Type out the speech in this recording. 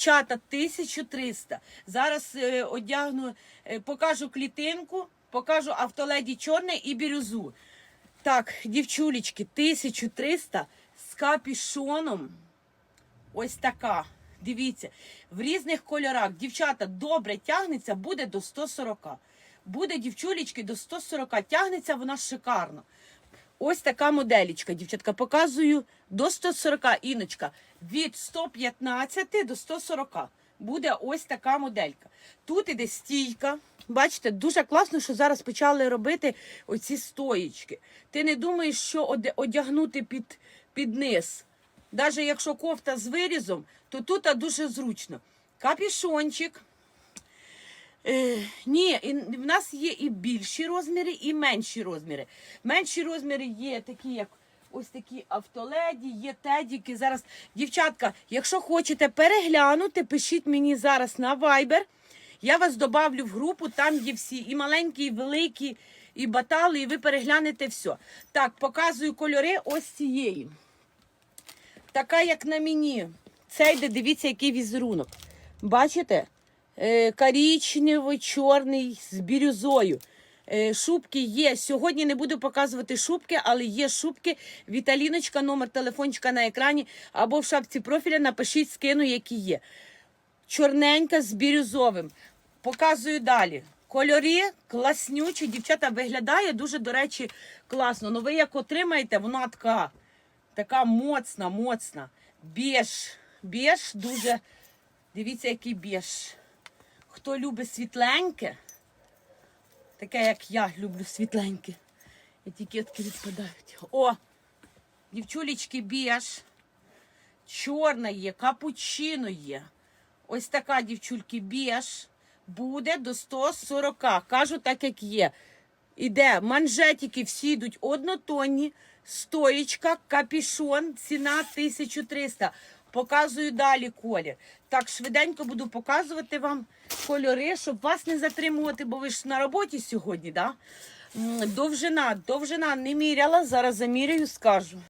Дівчата, 1300. Зараз е, одягну, е, покажу клітинку, покажу автоледі чорне і бірюзу. Так, дівчулечки, 1300 з капішоном. Ось така. Дивіться, в різних кольорах. Дівчата добре тягнеться, буде до 140. Буде дівчулечки до 140. Тягнеться вона шикарно. Ось така моделічка, дівчатка. Показую до 140 іночка. Від 115 до 140. Буде ось така моделька. Тут іде стійка. Бачите, дуже класно, що зараз почали робити оці стоїчки. Ти не думаєш, що одягнути під, під низ. Навіть якщо кофта з вирізом, то тут дуже зручно. Капішончик. Е, ні, і в нас є і більші розміри, і менші розміри. Менші розміри є такі, як ось такі автоледі, є тедіки. Зараз, дівчатка, якщо хочете переглянути, пишіть мені зараз на Viber. Я вас добавлю в групу, там є всі і маленькі, і великі, і батали, і ви переглянете все. Так, показую кольори ось цієї. Така, як на мені. Це йде, дивіться, який візерунок. Бачите? Е, коричневий, чорний з бірюзою. Е, шубки є. Сьогодні не буду показувати шубки, але є шубки. Віталіночка, номер телефончика на екрані або в шапці профіля напишіть, скину, які є. Чорненька з бірюзовим. Показую далі. Кольори класнючі, дівчата виглядає дуже, до речі, класно. Ну ви як отримаєте, вона така, така моцна, моцна. Біж. Біж дуже. Дивіться, який біж. Хто любить світленьке, таке, як я люблю світленьке. Етикетки відпадають. О! Дівчулечки біж. Чорна є, капучино є. Ось така дівчульки біж буде до 140. Кажу так, як є. Іде манжетики всі йдуть однотонні, стоїчка, капішон, ціна 1300. Показую далі колір. Так, швиденько буду показувати вам кольори, щоб вас не затримувати, бо ви ж на роботі сьогодні, да? Довжина, довжина не міряла, зараз заміряю, скажу.